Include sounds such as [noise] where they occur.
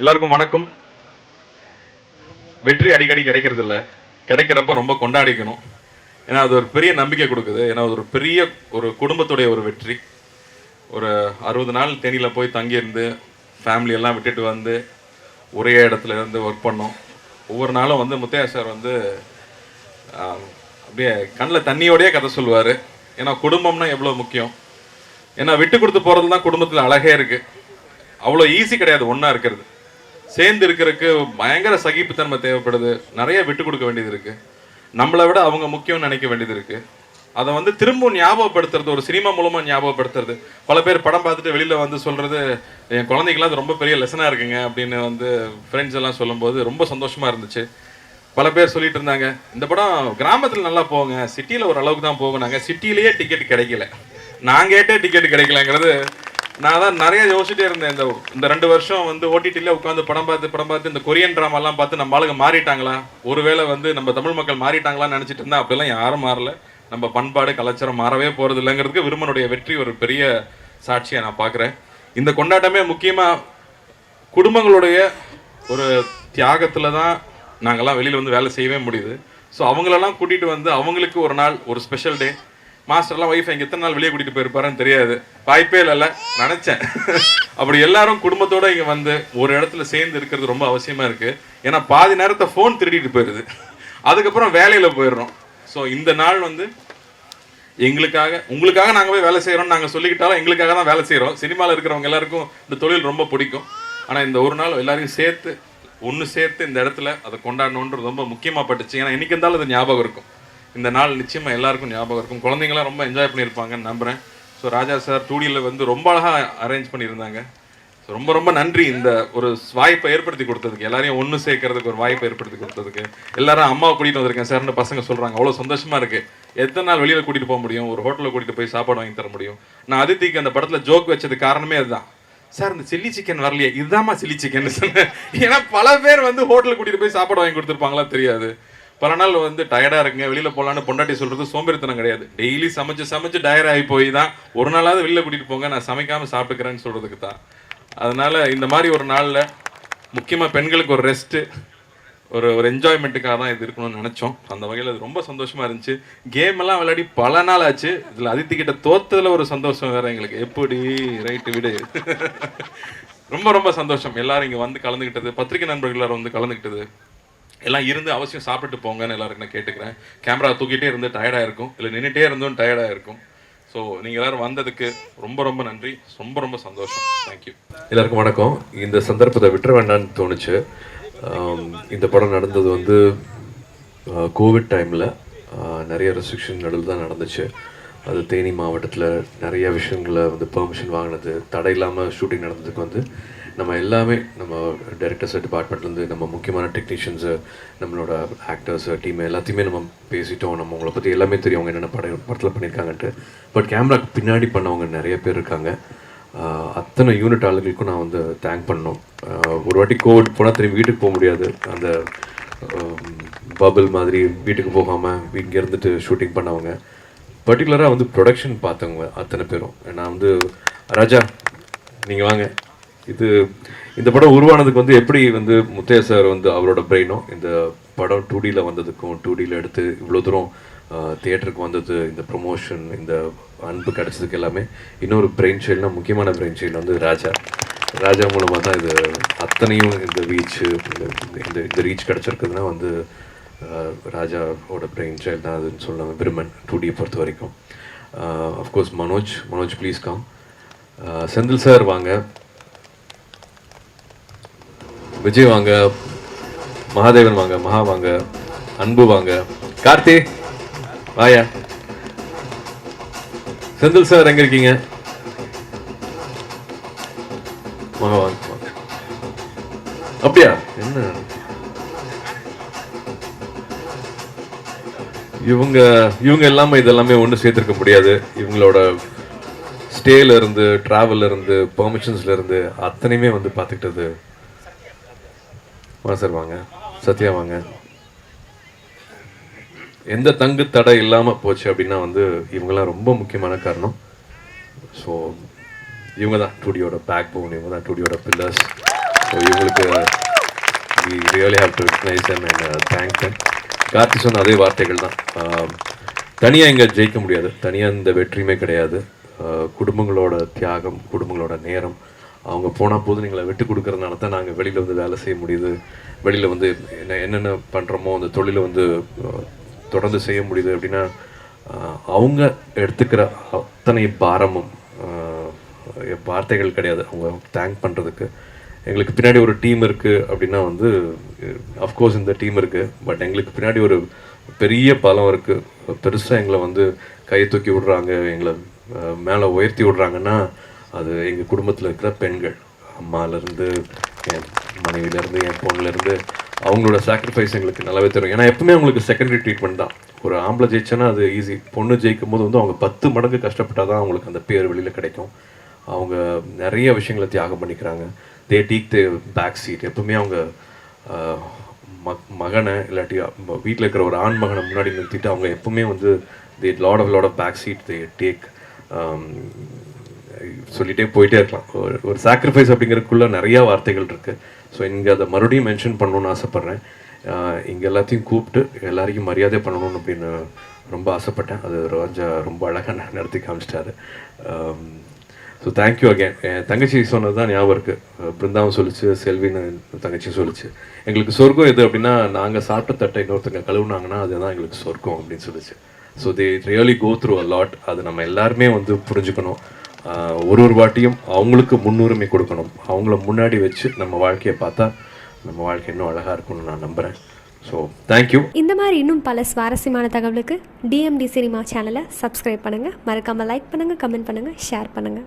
எல்லாருக்கும் வணக்கம். வெற்றி அடிக்கடி கிடைக்கிறது இல்லை கிடைக்கிறப்ப ரொம்ப கொண்டாடிக்கணும். ஏன்னா அது ஒரு பெரிய நம்பிக்கை கொடுக்குது. ஏன்னா அது ஒரு பெரிய ஒரு குடும்பத்துடைய ஒரு வெற்றி. ஒரு அறுபது நாள் தேனியில் போய் தங்கியிருந்து ஃபேமிலியெல்லாம் விட்டுட்டு வந்து ஒரே இடத்துல இருந்து ஒர்க் பண்ணோம். ஒவ்வொரு நாளும் வந்து முத்தையா சார் வந்து அப்படியே கண்ணில் தண்ணியோடயே கதை சொல்லுவார். ஏன்னா குடும்பம்னா எவ்வளோ முக்கியம். ஏன்னா விட்டு கொடுத்து போகிறது தான் குடும்பத்தில் அழகே இருக்குது அவ்வளோ ஈஸி கிடையாது ஒன்றா இருக்கிறது. சேர்ந்து இருக்கிறதுக்கு பயங்கர சகிப்புத்தன்மை தேவைப்படுது. நிறைய விட்டு கொடுக்க வேண்டியது இருக்கு. நம்மளை விட அவங்க முக்கியம்னு நினைக்க வேண்டியது இருக்கு. அதை வந்து திரும்பவும் ஞாபகப்படுத்துறது ஒரு சினிமா மூலமா ஞாபகப்படுத்துறது. பல பேர் படம் பார்த்துட்டு வெளியில வந்து சொல்றது என் குழந்தைக்கெல்லாம் அது ரொம்ப பெரிய லெசனா இருக்குங்க அப்படின்னு வந்து ஃப்ரெண்ட்ஸ் எல்லாம் சொல்லும்போது ரொம்ப சந்தோஷமா இருந்துச்சு. பல பேர் சொல்லிட்டு இருந்தாங்க இந்த படம் கிராமத்தில் நல்லா போங்க சிட்டியில் ஒரு அளவுக்கு தான் போகணாங்க சிட்டிலேயே டிக்கெட் கிடைக்கல. நான் கேட்டே டிக்கெட் கிடைக்கலங்கிறது நான் தான் நிறைய யோசிச்சுட்டே இருந்தேன். இந்த இந்த ரெண்டு வருஷம் வந்து ஓடிடியில் உட்காந்து படம் பார்த்து படம் பார்த்து இந்த கொரியன் ட்ராமாலாம் பார்த்து நம்ம ஆளுங்க மாறிட்டாங்களா? ஒருவேளை வந்து நம்ம தமிழ் மக்கள் மாறிட்டாங்களான்னு நினைச்சிட்டு இருந்தா அப்படிலாம் யாரும் மாறல. நம்ம பண்பாடு கலாச்சாரம் மாறவே போகிறது இல்லைங்கிறதுக்கு விருமனுடைய வெற்றி ஒரு பெரிய சாட்சியை நான் பார்க்குறேன். இந்த கொண்டாட்டமே முக்கியமாக குடும்பங்களுடைய ஒரு தியாகத்தில் தான் நாங்கள்லாம் வெளியில் வந்து வேலை செய்யவே முடியுது. ஸோ அவங்களெல்லாம் கூட்டிகிட்டு வந்து அவங்களுக்கு ஒரு நாள் ஒரு ஸ்பெஷல் டே மாஸ்டர்லாம் ஒய்ஃப் இங்கே எத்தனை நாள் வெளியே கூட்டிகிட்டு போயிருப்பாருன்னு தெரியாது. வாய்ப்பே இல்லைல்ல. நினச்சேன். [laughs] அப்படி எல்லாரும் குடும்பத்தோடு இங்கே வந்து ஒரு இடத்துல சேர்ந்து இருக்கிறது ரொம்ப அவசியமாக இருக்குது ஏன்னா பாதி நேரத்தை ஃபோன் திருடிட்டு போயிடுது அதுக்கப்புறம் வேலையில் போயிடுறோம். ஸோ இந்த நாள் வந்து எங்களுக்காக உங்களுக்காக நாங்கள் போய் வேலை செய்கிறோம்னு நாங்கள் சொல்லிக்கிட்டாலும் எங்களுக்காக தான் வேலை செய்கிறோம் சினிமாவில் இருக்கிறவங்க எல்லாருக்கும் இந்த தொழில் ரொம்ப பிடிக்கும். ஆனால் இந்த ஒரு நாள் எல்லாரையும் சேர்த்து ஒன்று சேர்த்து இந்த இடத்துல அதை கொண்டாடணுன்றது ரொம்ப முக்கியமாகப்பட்டுச்சு ஏன்னா என்னைக்கு இருந்தாலும் அது ஞாபகம் இருக்கும். இந்த நாள் நிச்சயமாக எல்லாருக்கும் ஞாபகம் இருக்கும். குழந்தைங்களாம் ரொம்ப என்ஜாய் பண்ணியிருப்பாங்கன்னு நம்புகிறேன் ஸோ ராஜா சார் டூடியில் வந்து ரொம்ப அழகா அரேஞ்ச் பண்ணியிருந்தாங்க. ஸோ ரொம்ப ரொம்ப நன்றி இந்த ஒரு வாய்ப்பை ஏற்படுத்தி கொடுத்ததுக்கு. எல்லாரையும் ஒன்று சேர்க்கறதுக்கு ஒரு வாய்ப்பை ஏற்படுத்தி கொடுத்ததுக்கு. எல்லாரும் அம்மாவை கூட்டிகிட்டு வந்திருக்கேன் சார்னு பசங்க சொல்கிறாங்க அவ்வளோ சந்தோஷமாக இருக்குது எத்தனை நாள் வெளியில் கூட்டிகிட்டு போக முடியும்? ஒரு ஹோட்டலில் கூட்டிகிட்டு போய் சாப்பாடு வாங்கி தர முடியும்? நான் அதித்திக்கு அந்த படத்தில் ஜோக் வச்சது காரணமே அதுதான். சார் இந்த சில்லி சிக்கன் வரலையே. இதுதாம்மா சில்லி சிக்கன் சொன்னேன். ஏன்னா பல பேர் வந்து ஹோட்டலில் கூட்டிகிட்டு போய் சாப்பாடு வாங்கி கொடுத்துருப்பாங்களா தெரியாது. பல நாள் வந்து டயர்டாக இருக்குங்க வெளியில் போகலான்னு பொண்டாட்டி சொல்கிறது சோம்பேறித்தனம் கிடையாது. டெய்லி சமைச்சு சமைச்சு டயர் ஆகி போய் தான் ஒரு நாளாவது வெளியில் கூட்டிகிட்டு போங்க நான் சமைக்காமல் சாப்பிட்டுக்கிறேன்னு சொல்கிறதுக்கு தான். அதனால் இந்த மாதிரி ஒரு நாளில் முக்கியமாக பெண்களுக்கு ஒரு ரெஸ்ட்டு ஒரு ஒரு என்ஜாய்மெண்ட்டுக்காக தான் இது இருக்கணும்னு நினச்சோம். அந்த வகையில் அது ரொம்ப சந்தோஷமாக இருந்துச்சு. கேம் எல்லாம் விளையாடி பல நாள் ஆச்சு. இதில் அதித்தி கிட்ட ஒரு சந்தோஷம் வேறு எங்களுக்கு. எப்படி? ரைட்டு விடு. [laughs] ரொம்ப ரொம்ப சந்தோஷம். எல்லாரும் இங்கே வந்து கலந்துக்கிட்டது பத்திரிகை நண்பர்கள் எல்லாரும் வந்து கலந்துக்கிட்டது எல்லாம் இருந்து அவசியம் சாப்பிட்டு போங்கன்னு எல்லாருக்கும் நான் கேட்டுக்கிறேன். கேமரா தூக்கிட்டே இருந்து டயர்டாக இருக்கும். இல்லை நின்றுட்டே இருந்தும் டயர்டாக இருக்கும். ஸோ நீங்கள் எல்லோரும் வந்ததுக்கு ரொம்ப ரொம்ப நன்றி. ரொம்ப ரொம்ப சந்தோஷம். தேங்க்யூ எல்லாருக்கும் வணக்கம். இந்த சந்தர்ப்பத்தை விட்டுற வேண்டாம்னு தோணுச்சு. இந்த படம் நடந்தது வந்து கோவிட் டைமில் நிறைய ரெஸ்ட்ரிக்ஷன் நடுவில் தான் நடந்துச்சு. அது தேனி மாவட்டத்தில் நிறைய விஷயங்களை வந்து பெர்மிஷன் வாங்கினது தடை இல்லாமல் ஷூட்டிங் நடந்ததுக்கு வந்து நம்ம எல்லாமே நம்ம டைரக்டர்ஸ் டிபார்ட்மெண்ட்லேருந்து நம்ம முக்கியமான டெக்னீஷியன்ஸு நம்மளோட ஆக்டர்ஸ் டீம் எல்லாத்தையுமே நம்ம பேசிட்டோம். நம்ம உங்களை பற்றி எல்லாமே தெரியும். அவங்க என்னென்ன படம் படத்தில் பண்ணியிருக்காங்கன்ட்டு. பட் கேமராக்கு பின்னாடி பண்ணவங்க நிறைய பேர் இருக்காங்க. அத்தனை யூனிட் ஆளுங்களுக்கும் நான் வந்து தேங்க் பண்ணோம் ஒரு வாட்டி கோவிட் போனால் திரும்பி வீட்டுக்கு போக முடியாது. அந்த பபிள் மாதிரி வீட்டுக்கு போகாமல் இங்கே இருந்துட்டு ஷூட்டிங் பண்ணவங்க. பர்டிகுலராக வந்து ப்ரொடக்ஷன் பார்த்தவங்க அத்தனை பேரும். நான் வந்து ராஜா நீங்கள் வாங்க. இது இந்த படம் உருவானதுக்கு வந்து எப்படி வந்து முத்தையா சார் வந்து அவரோட பிரெயினும் இந்த படம் டூ டியில் வந்ததுக்கும் டூ டியில் எடுத்து இவ்வளோ தூரம் தியேட்டருக்கு வந்தது இந்த ப்ரொமோஷன் இந்த அன்பு கிடச்சதுக்கு எல்லாமே இன்னொரு பிரெயின் சைல்ட்னா முக்கியமான பிரெயின் சைல்டு வந்து ராஜா. ராஜா மூலமாக தான் இது அத்தனையும் இந்த ரீச்சு இந்த இந்த ரீச் கிடச்சிருக்குதுன்னா வந்து ராஜாவோட பிரெயின் சைல்டு தான் அதுன்னு சொல்லலாம் பிரம்மன் டூ டியை பொறுத்த வரைக்கும். Of course Manoj Manoj please come Senthil sir வாங்க. விஜய் வாங்க மகாதேவன் வாங்க மகா வாங்க அன்பு வாங்க. கார்த்தி வாயா. செந்தில் சார் எங்க இருக்கீங்க? மகா வாங்க அப்படியா? என்ன? இவங்க இவங்க எல்லாமே இதெல்லாமே ஒன்று சேர்த்துருக்க முடியாது. இவங்களோட ஸ்டேல இருந்து டிராவல்ல இருந்து பெர்மிஷன்ஸ்ல இருந்து அத்தனையுமே வந்து பார்த்துக்கிட்டது வாங்க சார் வாங்க சத்யா வாங்க. எந்த தங்கு தடை இல்லாமல் போச்சு அப்படின்னா வந்து இவங்கெல்லாம் ரொம்ப முக்கியமான காரணம். ஸோ இவங்க தான் டூடியோட பேக் போன் இவங்க தான் டூடியோட பில்லர்ஸ் ஸோ இவங்களுக்கு we really have to and thank them Karthi சொன்ன அதே வார்த்தைகள் தான் தனியாக இங்கே ஜெயிக்க முடியாது. தனியாக இந்த வெற்றியுமே கிடையாது. குடும்பங்களோட தியாகம் குடும்பங்களோட நேரம் அவங்க போனால் போது நீங்களை விட்டு கொடுக்கறதுனால தான் நாங்கள் வெளியில் வந்து வேலை செய்ய முடியுது. வெளியில் வந்து என்ன என்னென்ன பண்ணுறோமோ அந்த தொழிலை வந்து தொடர்ந்து செய்ய முடியுது அப்படின்னா அவங்க எடுத்துக்கிற அத்தனை பாரமும் வார்த்தைகள் கிடையாது. அவங்க தேங்க் பண்ணுறதுக்கு எங்களுக்கு பின்னாடி ஒரு டீம் இருக்குது அப்படின்னா வந்து அஃப்கோர்ஸ் இந்த டீம் இருக்குது பட் எங்களுக்கு பின்னாடி ஒரு பெரிய பலம் இருக்குது பெருசாக எங்களை வந்து கையை தூக்கி விடுறாங்க எங்களை மேலே உயர்த்தி விடுறாங்கன்னா அது எங்கள் குடும்பத்தில் இருக்கிற பெண்கள். அம்மாலேருந்து என் மனைவிலேருந்து என் பொண்ணுலேருந்து அவங்களோட சாக்ரிஃபைஸ் எங்களுக்கு நல்லாவே தெரியும். ஏன்னா எப்பவுமே அவங்களுக்கு செகண்டரி ட்ரீட்மெண்ட் தான். ஒரு ஆம்பளை ஜெயிச்சோன்னா அது ஈஸி பொண்ணு ஜெயிக்கும் போது வந்து அவங்க பத்து மடங்கு கஷ்டப்பட்டால் தான் அவங்களுக்கு அந்த பேர் வெளியில் கிடைக்கும். அவங்க நிறைய விஷயங்களை தியாகம் பண்ணிக்கிறாங்க. தே டீக் தே பேக் சீட் எப்பவுமே அவங்க ம மகனை இல்லாட்டி வீட்டில் இருக்கிற ஒரு ஆண் மகனை முன்னாடி நிறுத்திட்டு அவங்க எப்பவுமே வந்து they lot of lot of back seat they take சொல்லிட்டே போயிட்டே இருக்கலாம். ஒரு ஒரு சாக்ரிஃபைஸ் அப்படிங்கிறதுக்குள்ள நிறையா வார்த்தைகள் இருக்குது ஸோ இங்கே அதை மறுபடியும் மென்ஷன் பண்ணணும்னு ஆசைப்பட்றேன். இங்கே எல்லாத்தையும் கூப்பிட்டு எல்லாரையும் மரியாதை பண்ணணும் அப்படின்னு ரொம்ப ஆசைப்பட்டேன். அது ரோஜா ரொம்ப அழகாக நடத்தி காமிச்சிட்டாரு. ஸோ தேங்க்யூ அகேன் என் தங்கச்சி சொன்னது தான் ஞாபகம் இருக்குது பிருந்தாவும் சொல்லிச்சு செல்வின்னு தங்கச்சி சொல்லிச்சு. எங்களுக்கு சொர்க்கம் எது அப்படின்னா நாங்கள் சாப்பிட்ட தட்டை இன்னொருத்தங்க கழுவுனாங்கன்னா அதுதான் எங்களுக்கு சொர்க்கம் அப்படின்னு சொல்லிச்சு. So the really go through a lot அது நம்ம எல்லாருமே வந்து புரிஞ்சுக்கணும். ஒரு ஒரு வாட்டியும் அவங்களுக்கு முன்னுரிமை கொடுக்கணும். அவங்கள முன்னாடி வச்சு நம்ம வாழ்க்கையை பார்த்தா நம்ம வாழ்க்கை இன்னும் அழகாக இருக்கும்னு நான் நம்புகிறேன் ஸோ தேங்க்யூ இந்த மாதிரி இன்னும் பல சுவாரஸ்யமான தகவலுக்கு டிஎம்டி சினிமா சேனலை சப்ஸ்கிரைப் பண்ணுங்கள் மறக்காமல் லைக் பண்ணுங்கள் கமெண்ட் பண்ணுங்கள் ஷேர் பண்ணுங்கள்